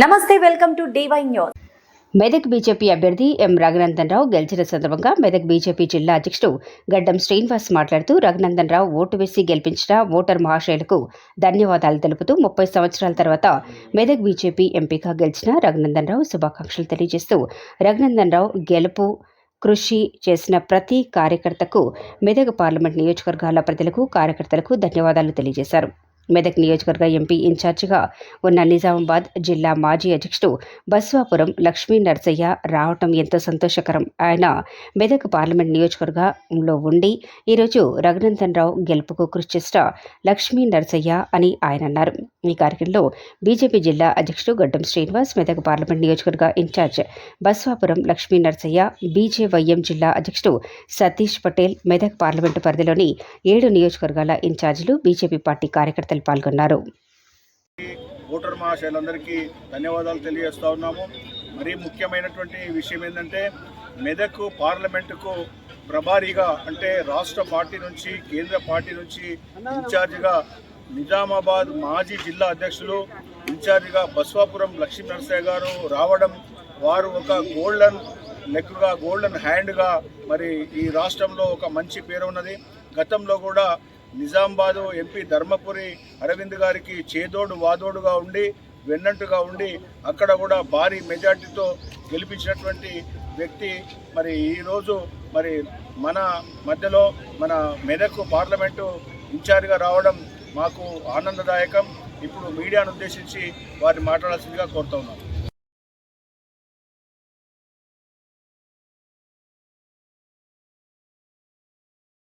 నమస్తే welcome to DY news. Medak BJP అభ్యర్థి M Raghunandan Rao గెలిచిన సందర్భంగా మెదక్ బీజేపీ జిల్లా అధ్యక్షుడు గడ్డం శ్రీనివాస్ మాట్లాడుతూ రఘునందన్ రావు ఓటు వేసి గెలిపించిన ఓటర్ మహాశయులకు ధన్యవాదాలు తెలుపుతూ ముప్పై సంవత్సరాల తర్వాత మెదక్ బీజేపీ ఎంపీగా గెలిచిన రఘునందన్ రావు శుభాకాంక్షలు తెలియజేస్తూ రఘునందన్ రావు గెలుపు కృషి చేసిన ప్రతి కార్యకర్తకు మెదక్ పార్లమెంట్ నియోజకవర్గాల ప్రజలకు కార్యకర్తలకు ధన్యవాదాలు తెలియజేశారు. మెదక్ నియోజకవర్గ ఎంపీ ఇన్ఛార్జిగా ఉన్న నిజామాబాద్ జిల్లా మాజీ అధ్యక్షుడు బస్వాపురం లక్ష్మీ నర్సయ్య రావటం ఎంతో సంతోషకరం. ఆయన మెదక్ పార్లమెంట్ నియోజకవర్గంలో ఉండి ఈరోజు రఘునందన్ రావు గెలుపుకు కృషి చేసిన లక్ష్మీ నర్సయ్య అని ఆయన అన్నారు. ఈ కార్యక్రమంలో బీజేపీ జిల్లా అధ్యక్షుడు గడ్డం శ్రీనివాస్ మెదక్ పార్లమెంట్ నియోజకవర్గ ఇన్ఛార్జ్ బస్వాపురం లక్ష్మీ నర్సయ్య బీజేవైఎం జిల్లా అధ్యక్షుడు సతీష్ పటేల్ మెదక్ పార్లమెంటు పరిధిలోని ఏడు నియోజకవర్గాల ఇన్ఛార్జీలు బీజేపీ పార్టీ కార్యకర్తలు పాల్గొన్నారు. ఓటర్ మహాశయులందరికీ ధన్యవాదాలు తెలియజేస్తా ఉన్నాము. మరీ ముఖ్యమైనటువంటి విషయం ఏంటంటే మెదక్ పార్లమెంటుకు ప్రభారీగా అంటే రాష్ట్ర పార్టీ నుంచి కేంద్ర పార్టీ నుంచి ఇన్ఛార్జిగా నిజామాబాద్ మాజీ జిల్లా అధ్యక్షులు ఇన్ఛార్జిగా బస్వాపురం లక్ష్మీనరసయ్య గారు రావడం వారు ఒక గోల్డెన్ లెగ్గా గోల్డెన్ హ్యాండ్గా మరి ఈ రాష్ట్రంలో ఒక మంచి పేరు ఉన్నది. గతంలో కూడా నిజామాబాదు ఎంపీ ధర్మపురి అరవింద్ గారికి చేదోడు వాదోడుగా ఉండి వెన్నంటుగా ఉండి అక్కడ కూడా భారీ మెజార్టీతో గెలిపించినటువంటి వ్యక్తి. మరి ఈరోజు మరి మన మధ్యలో మన మెదక్ పార్లమెంటు ఇన్ఛార్జ్గా రావడం మాకు ఆనందదాయకం. ఇప్పుడు మీడియాను ఉద్దేశించి వారిని మాట్లాడాల్సిందిగా కోరుతా ఉన్నాం.